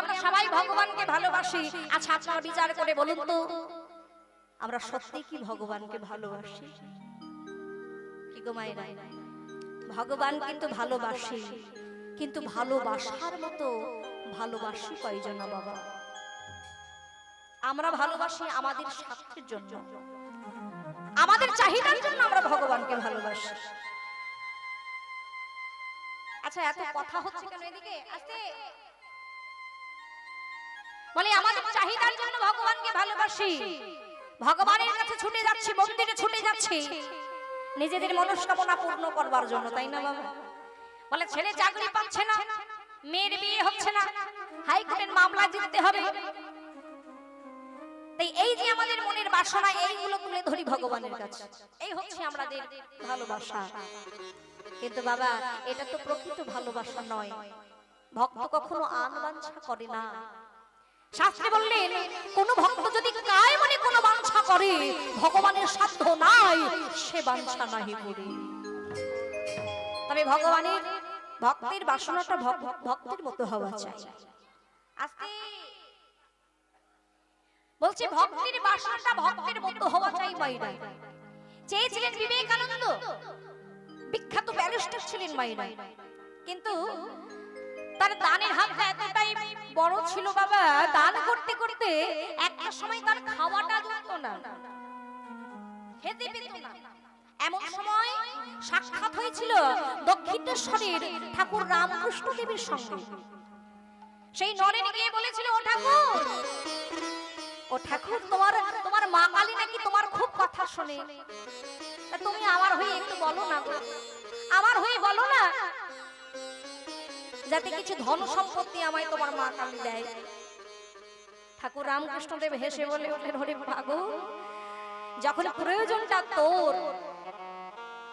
আমরা সবাই ভগবানকে ভালোবাসি। আচ্ছা আপনারা বিচার করে বলুন তো, আমরা সত্যি কি ভগবানকে ভালোবাসি? কি গো মায়েরা? ভগবান কিন্তু ভালোবাসি, কিন্তু ভালোবাসার মতো ভালোবাসি কয়জন বাবা? আমরা ভালোবাসি আমাদের স্বার্থের জন্য, আমাদের চাহিদার জন্য আমরা ভগবানকে ভালোবাসি। আচ্ছা এত কথা হচ্ছে কেন এদিকে? আস্তে। বলে আমাদের চাহিদার জন্য ভগবানকে ভালোবাসি। ভগবানের কাছে ছুটে যাচ্ছি মন্দিরে ছুটে যাচ্ছি। নিজেদের মনস্কামনা পূর্ণ করবার জন্য তাই না বাবা? বলে ছেলে চাকরি পাচ্ছে না মেয়ের বিয়ে হচ্ছে না হাইকোর্টের মামলা জিততে হবে। তাই এই যে আমাদের মনের বাসনা এইগুলো তুলে ধরি ভগবানের কাছে। এই হচ্ছে আমাদের ভালোবাসা। কিন্তু বাবা এটা তো প্রকৃত ভালোবাসা নয়। ভক্ত কখনো আন বাঞ্ছা করে না। শাস্ত্রে বললেন, কোন ভক্ত যদি কায় মনে কোনো বাঞ্ছা করে, ভগবানের সাধ্য নাই, সে বাঞ্ছা নাহি করে। তবে ভগবানের ভক্তের বাসনাটা ভক- ভক্তের মতো হওয়া চাই। আস্তে। বলছে, ভক্তের বাসনাটা ভক্তের মতো হওয়া চাই মাইরা চেয়েছিলেন বিবেকানন্দ। বিখ্যাত ব্যারিস্টার ছিলেন মাইরা কিন্তু তার দানের হাতটা এতটাই বড় ছিল বাবা, দান করতে করতে একটা সময় তার খাওয়াটা জমতো না। খেতে পেত না। এমন সময় সাক্ষাৎ হয়েছিল দক্ষিণেশ্বরের ঠাকুর রামকৃষ্ণ দেবীর সঙ্গে। সেই নরেন গিয়ে বলেছিল, ও ঠাকুর ও ঠাকুর, তোমার তোমার মা কালী নাকি তোমার খুব কথা শোনে। তুমি আমার হয়ে একটু বলো না। আমার হয়ে বলো না যাতে কিছু ধন সম্পত্তি আমায় তোমার মা কালী দেয়। ঠাকুর রামকৃষ্ণ দেব হেসে বলে উঠলেন, হরে পাগো যখন প্রয়োজনটা তোর,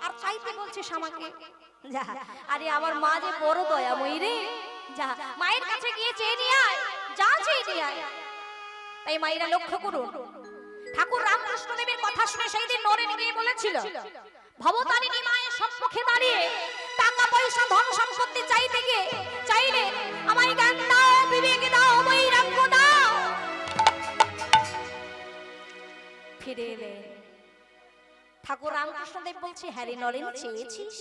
আর চাইতে বলছিস আমাকে, যা, আরে আমার মা যে বড় দয়াময়ী রে, যা, মায়ের কাছে গিয়ে চেয়ে নিয়ে আয়, যা চেয়ে নিয়ে আয়। তাই মায়েরা লক্ষ্য করুন, ঠাকুর রামকৃষ্ণ দেবের কথা শুনে সেই দিন নরেন গিয়ে বলেছিল, ভবতারিণী মায়ের সম্মুখে দাঁড়িয়ে টাকা পয়সা, ধন সম্পত্তি চাইতে গিয়ে চাইলে আমায় জ্ঞান দাও, বিবেক দাও, বৈরাগ্য দাও। ফিরে এলেন ঠাকুর রামকৃষ্ণ দেব বলছে হ্যারি নরেন, চেয়েছিস?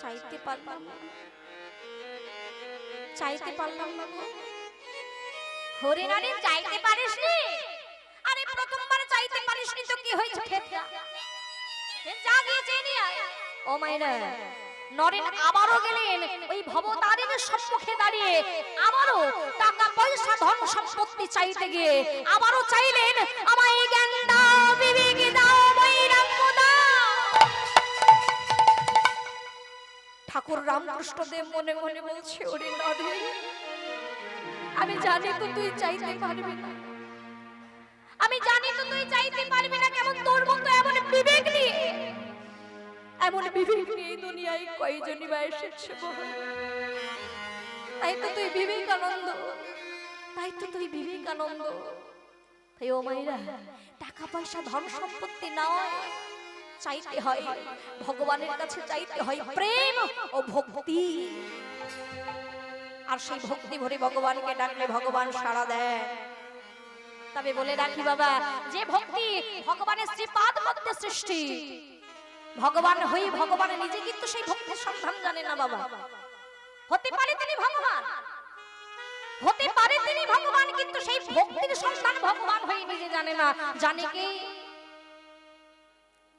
চাইতে পারলাম চাইতে পারলাম না গো। হরিনারে চাইতে পারিস নি? আরে প্রথমবার চাইতে পারিস নি তো কি হয়েছে? ক্ষেত্রা যা। চেয়ে। ও নরেন আবারও গেলেন। ওই ভবতারিণীর সম্মুখে দাঁড়িয়ে আবারও টাকা পয়সা ধন সম্পত্তি চাইতে গিয়ে আবারও চাইলেন আমায় জ্ঞান দাও বিবেক দাও বৈরাগ্য দাও। ঠাকুর রামকৃষ্ণ দেব মনে মনে বলছে ওরে নরেন আমি জানি তো তুই চাইতে পারবি না। আমি জানি তো তুই চাইতে পারবি না কেমন তোর মতো এমন বিবেক নিয়ে এমন বিবেক এই দুনিয়ায় কয়জনই বা এসেছে তাই তো তুই বিবেকানন্দ। তাই তো তুই বিবেকানন্দ। তাই ও মাইরা টাকা পয়সা ধন সম্পত্তি নয় চাইতে হয় ভগবানের কাছে, চাইতে হয় প্রেম ও ভক্তি। আর সেই ভক্তি ভরে ভগবানকে ডাকলে ভগবান সাড়া দেয়। তবে বলে রাখি বাবা, যে ভক্তি ভগবানের শ্রীপাদ মধ্যে সৃষ্টি ভগবান হই ভগবান নিজে কিন্তু সেই ভক্তির সন্ধান জানে না বাবা। হতে পারে তিনি ভগবান। হতে পারে তিনি ভগবান, কিন্তু সেই ভক্তির সন্ধান ভগবান হয়ে নিজে জানে না। জানে কি?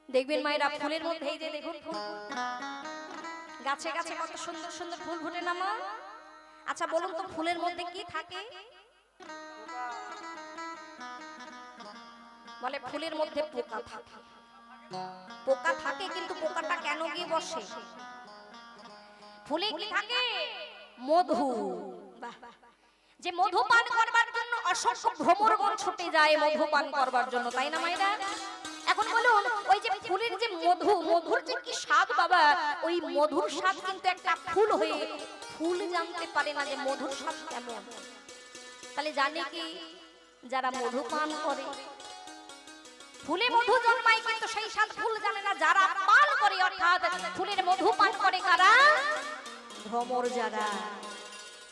দেখবেন মায়েরা, ফুলের মধ্যে এই যে দেখুন ফুল। গাছে গাছে কত সুন্দর সুন্দর ফুল ফুটে না মা? আচ্ছা বলুন তো ফুলের মধ্যে কি থাকে? বলে ফুলের মধ্যে পোকা থাকে। পোকা থাকে, কিন্তু পোকাটা কেন গিয়ে বসে? ফুলে কি থাকে? মধু। যে মধু পান করবার জন্য অসংখ্য ভ্রমরগণ ছুটে যায়, মধু পান করবার জন্য, তাই না মাইরা এখন বলুন, ওই যে ফুলের যে মধু, মধুর যে কি স্বাদ, বাবা? ওই মধুর স্বাদ কিন্তু একটা ফুল হয়ে ফুল জানতে পারে না যে মধুর স্বাদ কেমন। তাহলে জানে কি, যারা মধু পান করে ফুলে মধু জন্মায় কিন্তু সেই স্বাদ ফুল জানে না যারা পান করে, অর্থাৎ ফুলের মধু পান করে কারা? ভ্রমর যারা।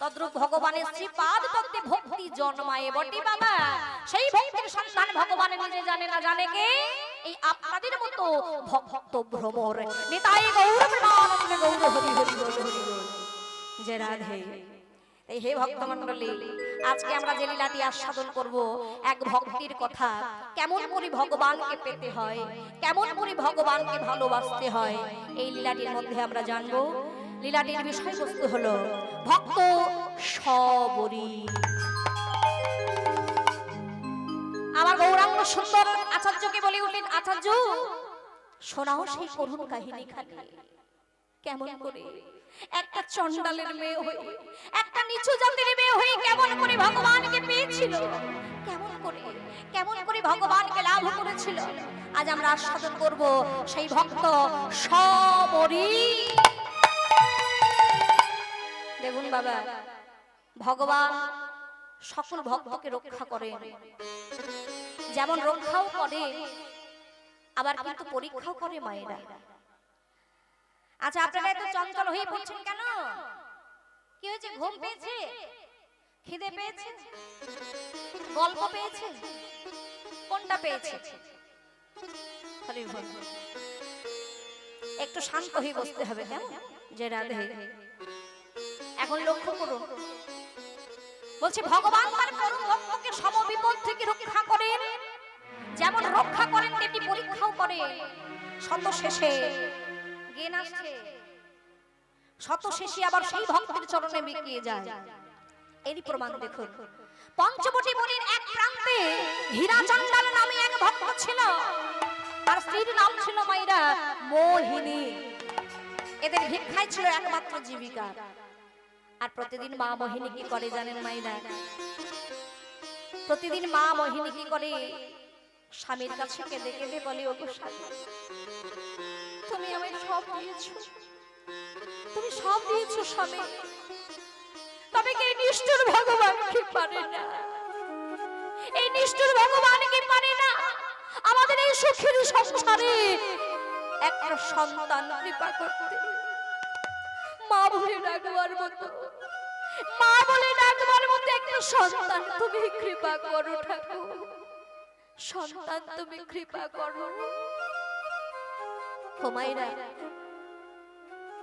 তদ্রূপ ভগবানের শ্রীপাদ পদ্মে ভক্তি জন্মায় বটি বাবা। সেই ভক্তির সন্ধান ভগবান নিজে জানে না, জানে কে? এই আপনাদের মতো ভক্ত ভ্রমর। নিতাই গৌর গৌর হরি হরি হরি বল যে রাধে। এই হে ভক্ত মণ্ডলী আজকে আমরা যে লীলাটি আস্বাদন করব, এক ভক্তির কথা। কেমন করে ভগবানকে পেতে হয়? কেমন করে ভগবানকে ভালোবাসতে হয়? এই লীলাটির মধ্যে আমরা জানব। লীলাটির বিষয়বস্তু হলো, ভক্ত সবরী। আমার গৌরাঙ্গ সুন্দর আচার্যকে বলে উঠলেন, আচার্য, শোনাও সেই করুণ কাহিনী খালি। কেমন করে একটা চন্ডালের মেয়ে হয়ে একটা নিচু জাতের মেয়ে হয়ে কেমন করে ভগবানকে পেয়েছিল? কেমন করে কেমন করে ভগবানকে লাভ করেছিল? আজ আমরা আস্বাদন করব সেই ভক্ত সবরী। দেখুন বাবা ভগবান সকল ভক্তকে রক্ষা করে যেমন রক্ষাও করে আবার কিন্তু পরীক্ষাও করে মায়েরা। আচ্ছা আপনারা এত চঞ্চল হয়ে পড়ছেন কেন? কি হয়েছে? ঘুম পেয়েছে? খিদে পেয়েছে? গল্প পেয়েছে? কোনটা পেয়েছে। একটু শান্ত হয়ে বসতে হবে কেমন? যে রাধে। এখন লক্ষ্য করুন। বলছি ভগবান তার পরম ভক্তকে সমবিপদ থেকে রক্ষা করেন। যেমন রক্ষা করেন তেমনি পরীক্ষাও করেন। শত শেষে জ্ঞান আসছে। শত শেষে আবার সেই ভক্তের চরণে বিকিয়ে যায়। এরই প্রমাণ দেখুন। পঞ্চবটি বনের এক প্রান্তে হীরাচন্দাল নামে এক ভক্ত ছিল। তার স্ত্রীর নাম ছিল মাইরা মোহিনী। এদের ভিক্ষাই ছিল একমাত্র জীবিকা। আর প্রতিদিন মা মোহিনী কি করে জানেন মাইরা? প্রতিদিন মা মোহিনী কি করে? স্বামীর কাছে কেঁদে কেঁদে বলে ওগো স্বামী তুমি আমায় সব দিয়েছ। তুমি সব তবে কি নিষ্ঠুর ভগবান কি পারে না? এই নিষ্ঠুর ভগবান কি পারে না? আমাদের এই সুখের সংসারে একটা সন্তান কৃপা করতে। মা বলে ডাকবার মতো মা বলে ডাকবার মতো একটা সন্তান তুমি কৃপা করো ঠাকুর। সন্তান তুমি কৃপা করো। হোমাইরা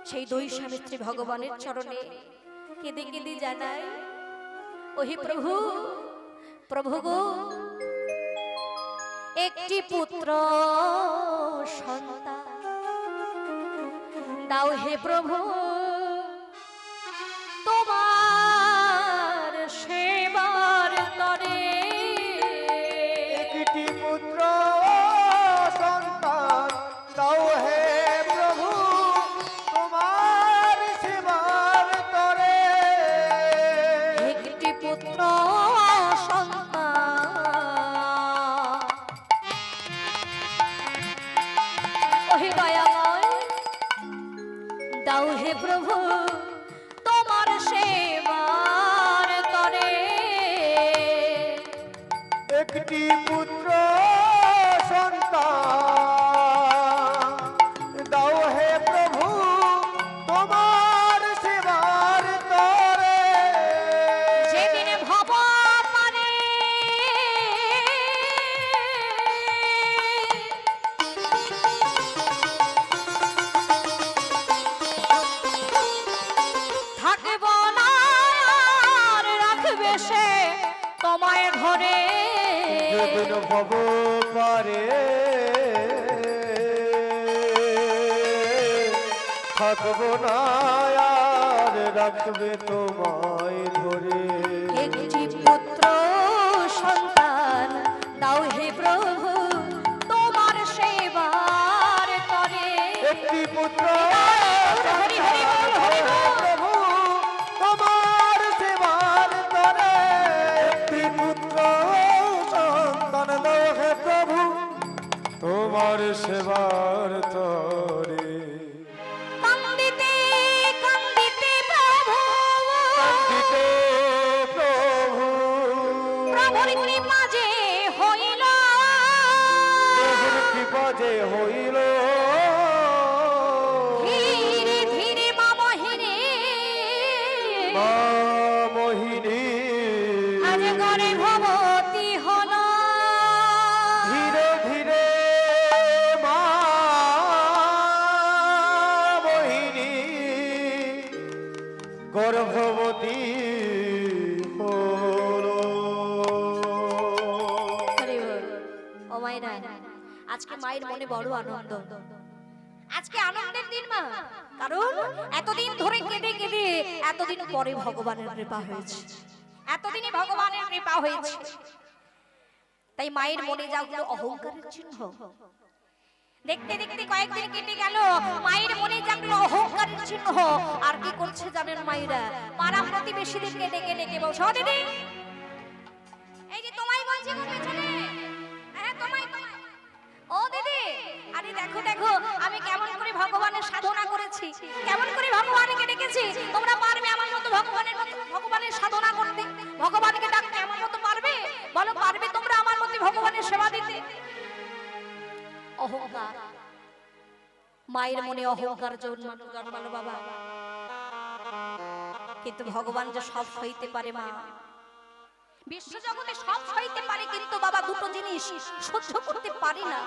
সেই দুই স্বামিত্রী ভগবানের চরণে কেঁদে কেঁদে জানায়, ওহে প্রভু প্রভু গো, একটি পুত্র সন্তান। তাও হে প্রভু মায়ের মনে বড় আনন্দ। আজকে আনন্দের দিন মা। কারণ এতদিন ধরে কেঁদে কেঁদে এতদিন পরে ভগবানের কৃপা হয়েছে। এতদিনই ভগবানের কৃপা হয়েছে। তাই মায়ের মনে যাগুলো অহংকারের চিহ্ন। দেখতে দেখতে কয়েকদিন কেটে গেল মায়ের মনে জাগলো অহংকারের চিহ্ন। আর কি করছে জানেন মায়েরা? পাড়া প্রতিবেশীদেরকে ডেকে ডেকে বলছে "ও দিদি এই যে তোমায় বলছি পেছনে। ও দিদি, আরে দেখো দেখো, আমি কেমন করে ভগবানের সাধনা করেছি। কেমন করে ভগবানকে ডেকেছি, তোমরা পারবে আমার মতো ভগবানের মতো, ভগবানের সাধনা করতে। ভগবানকে ডাকতে আমার মতো পারবে? বলো, পারবে তোমরা আমার মতো ভগবানের সেবা দিতে? অহংকার। মায়ের মনে অহংকার জন্মানো বাবা। কিন্তু ভগবান যে সব হইতে পারে মা বিশ্ব জগতে সব সইতে পারে কিন্তু বাবা দুটো জিনিস সহ্য করতে পারে না।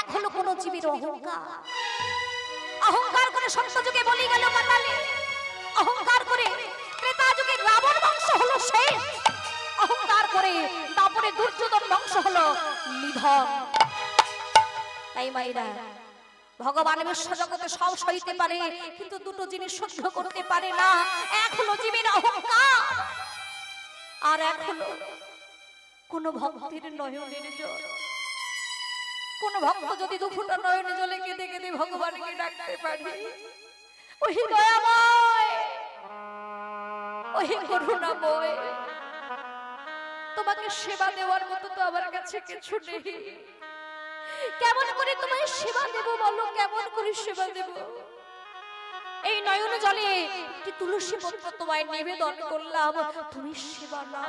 এক হলো কোন জীবের অহংকার। অহংকার করে সত্য যুগে বলি গেল পাতালে অহংকার করে ত্রেতা যুগে রাবণ বংশ হলো শেষ অহংকার করে তারপরে দুর্যোধন বংশ হলো নিধন। তাই মাইরা ভগবান বিশ্ব জগতে সব সইতে পারে, কিন্তু দুটো জিনিস সহ্য করতে পারে না। এক হলো জীবের অহংকার। আর হলো কোন ভক্তের নয়নের জল। কোন ভক্ত যদি দুঃখটা নয়নে জলে কেঁদে কেঁদে ভগবানকে ডাকতে পারে ওই দয়াময় ওই করুণাময়। তোমাকে সেবা দেওয়ার মতো তো আমার কাছে কিছু নেই। কেমন করে তোমায় সেবা দেব বলো? কেমন করে সেবা দেব? এই নয়ন জলে একটি তুলসী পত্র তোমায় নিবেদন করলাম। তুমি সেবা না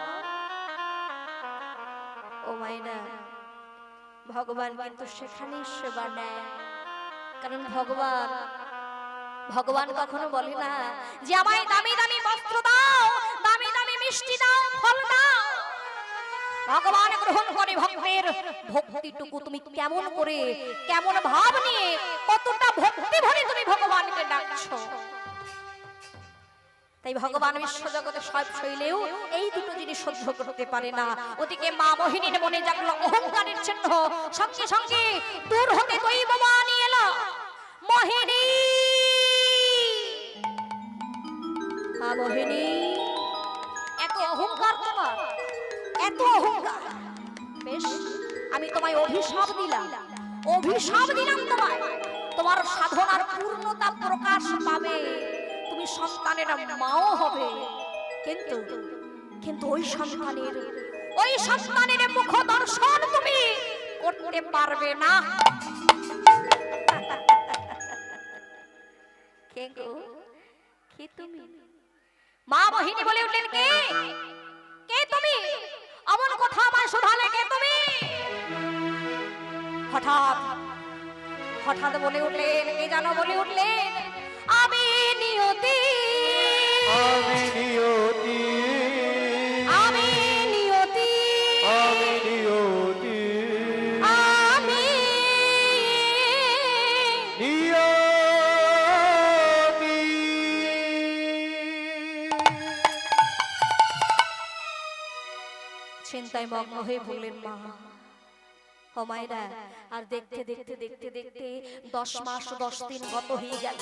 ও মাইনা ভগবান কিন্তু সেখানেই সেবা নেয়। কারণ ভগবান ভগবান কখনো বলে না যে আমায় দামি দামি বস্ত্র দাও, দামি দামি মিষ্টি দাও, ফল দাও। ভগবান গ্রহণ করে ভক্তের ভক্তিটুকু তুমি কেমন করে, কেমন ভাব নিয়ে, কতটা ভক্তি ভরে তুমি ভগবানকে ডাকছো? তাই ভগবান বিশ্ব জগতে সব শৈলেও এই দুটো জিনিস সহ্য করতে পারে না। ওদিকে মা মোহিনীর মনে জাগলো অহংকারের চিহ্ন। সঙ্গে সঙ্গে দূর হতে দৈববান এলো। মোহিনী! মা মোহিনী! এত অহংকার। বেশ, আমি তোমায় অভিশাপ দিলাম। অভিশাপ দিলাম তোমায়। তোমার সাধনার পূর্ণতা প্রকাশ পাবে। তুমি সন্তানের মাও হবে। কিন্তু কিন্তু ওই সন্তানের ওই সন্তানের মুখ দর্শন তুমি করতে পারবে না। কে গো? কে তুমি? মা মোহিনী বলে উঠলেন কে? কে অমন কথা আমার শোধালে কে তুমি? হঠাৎ হঠাৎ বলে উঠলেন, কে জানো বলে উঠলেন? আমি নিয়তি। আমি নিয়তি। মগ্ন হয়ে বললেন, মা, ও আর দেখতে দেখতে দেখতে দেখতে দশ মাস দশ দিন গত হয়ে গেল।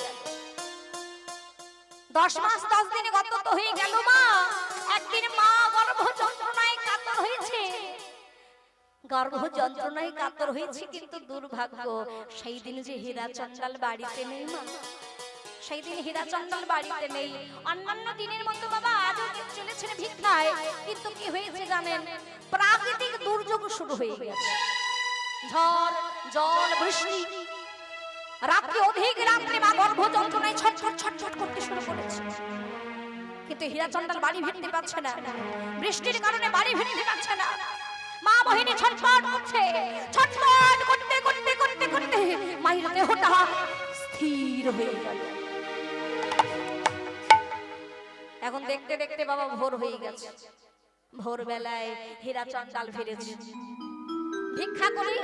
দশ মাস দশ দিন গত তো হয়ে গেল, মা। একদিন মা গর্ভ যন্ত্রণায় কাতর হয়েছে। গর্ভ যন্ত্রণায় কাতর হয়েছে কিন্তু দুর্ভাগ্য, সেই দিন যে হীরা চন্ডাল বাড়িতে নেই, মা। সেই দিন হীরা চন্ডাল বাড়িতে নেই। অন্যান্য দিনের মতো বাবা আজও চলেছেন ভিক্ষায়, কিন্তু কি হয়েছে জানেন? প্রাকৃতিক দুর্যোগ শুরু হয়ে গেছে ঝড়, জল, বৃষ্টি, রাত্রি অধিক, রাত্রে মা গর্ভ যন্ত্রণায় ছটছট ছটছট করতে শুরু করেছে। কিন্তু হীরা বাড়ি ফিরতে পারছে না। বৃষ্টির কারণে বাড়ি ফিরতে পারছে না। মা বহিনী ছটফট করছে। ছটফট করতে করতে করতে করতে মায়ের দেহটা স্থির হয়ে গেল। এখন দেখতে দেখতে বাবা ভোর হয়ে গেছে। ভোরবেলায় হীরা চন্ডাল ফিরেছে। ভিক্ষা করি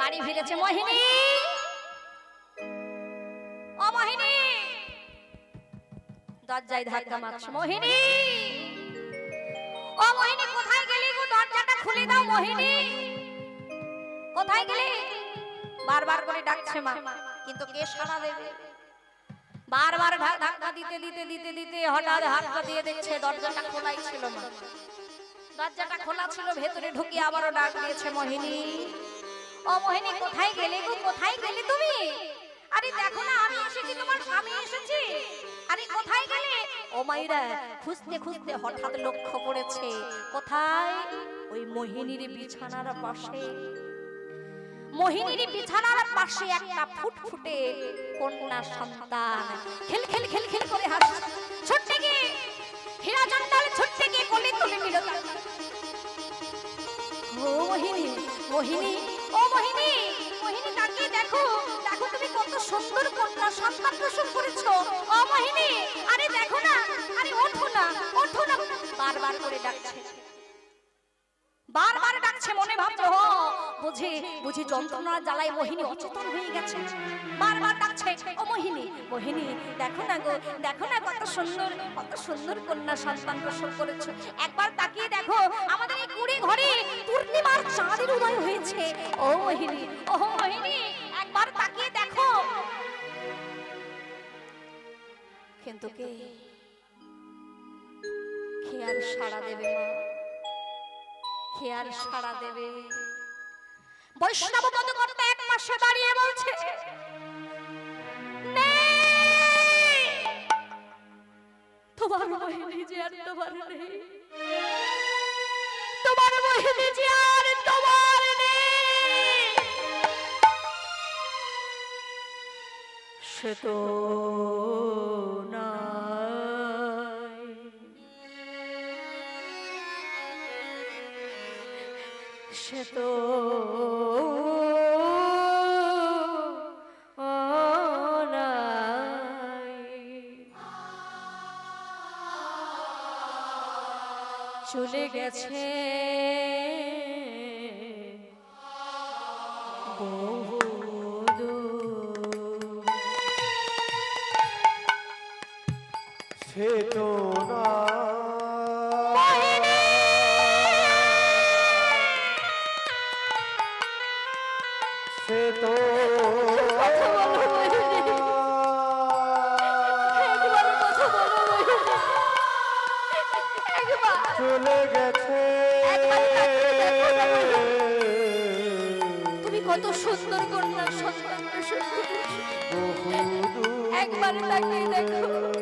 বাড়ি ফিরেছে মোহিনী। ও মোহিনী! দরজায় ধাক্কা মারছে মোহিনী। ও মোহিনী কোথায় গেলি গো? দরজাটা খুলে দাও মোহিনী। কোথায় গেলি? বারবার করে ডাকছে মা কিন্তু কে সাড়া দেবে? বারবার ধাক্কা দিতে দিতে দিতে দিতে হঠাৎ হাতটা দিয়ে দেখছে দরজাটা খোলাই ছিল না। দরজাটা খোলা ছিল, ভেতরে ঢুকে আবারও ডাক দিয়েছে মোহিনী। ও মোহিনী, কোথায় গেলে গো? কোথায় গেলে তুমি? আরে দেখো না, আমি এসেছি, তোমার স্বামী এসেছি। আরে কোথায় গেলে? ও মাইরা, খুঁজতে খুঁজতে হঠাৎ লক্ষ্য পড়েছে। কোথায়? ওই মোহিনীর বিছানার পাশে। মোহিনীর বিছানার পাশে একটা ফুটফুটে কন্যা সন্তান। খেল খেল খেল খেল মোহিনী, ও মোহিনী মোহিনী তাকে দেখো দেখো তুমি কত সুন্দর কন্যা সন্তান প্রসব করেছ। ও মোহিনী, আরে দেখো না, আরে ওঠো না ওঠো না। বারবার করে ডাকছে। বুঝি বুঝি যন্ত্রণা জ্বালায় মোহিনী অচেতন হয়ে গেছে। বারবার ডাকছে, ও মোহিনী মোহিনী, দেখো না গো, দেখো না কত সুন্দর কত সুন্দর কন্যা সন্তান প্রসব করেছ। একবার তাকিয়ে দেখো, আমাদের এই কুড়ি ঘরে পূর্ণিমার চাঁদের উদয় হয়েছে। ও মোহিনী ও মোহিনী, একবার তাকিয়ে দেখো। কিন্তু কে? আর সাড়া দেবে মা? আর সাড়া দেবে? বৈষ্ণব পদকর্তা এক পাশে দাঁড়িয়ে বলছে! তোমার বহিনী যে আর তোমার নেই তোমার বহিনী যে আর তোমার নেই সে তো চলে গেছে। একবার তাকিয়ে দেখো।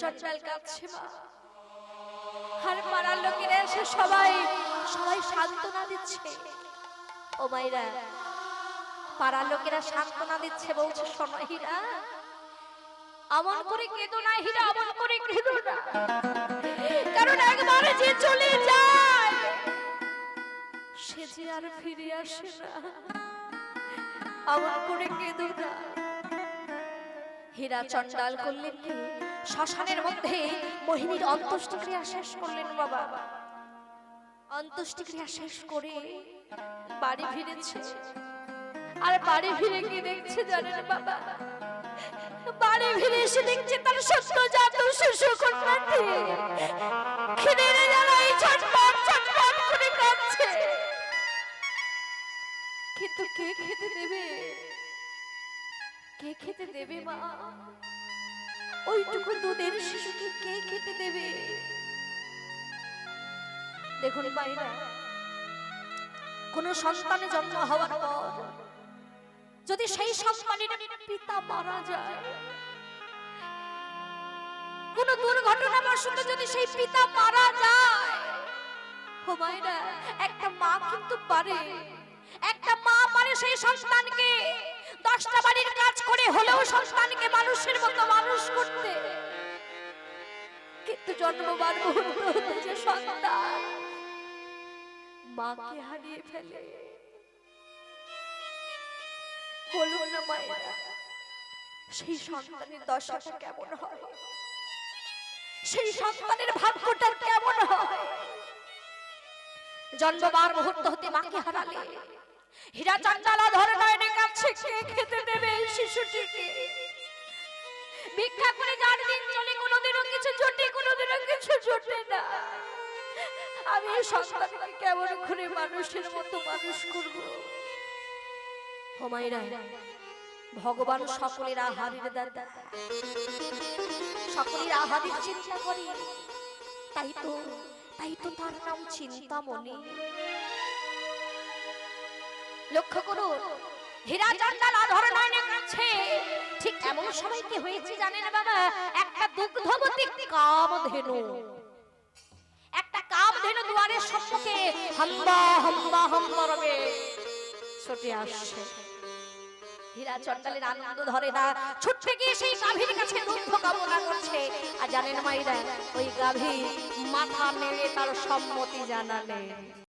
চঞ্চল কাঁদছে মা। আর পাড়ার লোকেরা এসে সবাই সবাই সান্ত্বনা দিচ্ছে। ও মাইরা পাড়ার লোকেরা সান্ত্বনা দিচ্ছে বলছে, শোনো হীরা, আমন করে কেঁদো না হীরা, আমন করে কেঁদো না। কারণ একবার যে চলে যায়, সে যে আর ফিরে আসে না। আমন করে কেঁদো না। হীরা চণ্ডাল করলেন কি? শ্মশানের মধ্যে মোহিনীর অন্ত্যেষ্টিক্রিয়া শেষ করলেন বাবা। অন্ত্যেষ্টিক্রিয়া শেষ করে বাড়ি ফিরেছে। আর বাড়ি ফিরে কি দেখছে জানেন বাবা? বাড়ি ফিরে এসে দেখছে তার সত্য জাত শিশু কন্যাটি ছটপট ছটপট করে কাঁদছে। কিন্তু কে খেতে দেবে? কে খেতে দেবে মা? ওইটুকু দুধের শিশুকে কে খেতে দেবে? দেখুন কোন জন্ম হওয়ার পর যদি সেই সন্তানের পিতা মারা যায়, কোন দুর্ঘটনা যদি সেই পিতা মারা যায় একটা মা কিন্তু পারে, একটা মা পারে সেই সন্তানকে। বাড়ির কাজ করে হলেও সন্তানকে মানুষের মতো মানুষ করতে। কিন্তু জন্মবার যে সন্তান মাকে হারিয়ে ফেলে। বলুন সেই সন্তানের দশাটা কেমন হয়? সেই সন্তানের ভাগ্যটা কেমন হয়? জন্মবার মুহূর্ত হতে মাকে হারালে হীরা চাঞ্চালা ধরে নয়নে কাছে খেতে দেবে এই শিশুটিকে। ভিক্ষা করে যার দিন চলে, কোনোদিনও কিছু জোটে, কোনোদিনও কিছু জোটে না। আমি এই সন্তানকে কেমন করে মানুষের মতো মানুষ করব? হোমাইরা ভগবান সকলের আহারের দাদা সকলের আহারের চিন্তা করি। তাই তো তাই তো তার নাম চিন্তামণি লক্ষ্য করুন হীরা চন্ডাল আধর নয়নে কাছে। ঠিক এমন সময় কি হয়েছে জানেন বাবা? একটা দুগ্ধবতী কামধেনু। একটা কামধেনু দুয়ারের সম্মুখে হাম্বা হাম্বা হাম্বা রবে ছুটে আসছে। হীরা চন্ডালের আনন্দ ধরে না, ছুটতে গিয়ে সেই গাভীর কাছে দুগ্ধ কামনা করছে। আর জানেন মাইরা, ওই গাভী মাথা নেড়ে তার সম্মতি জানালে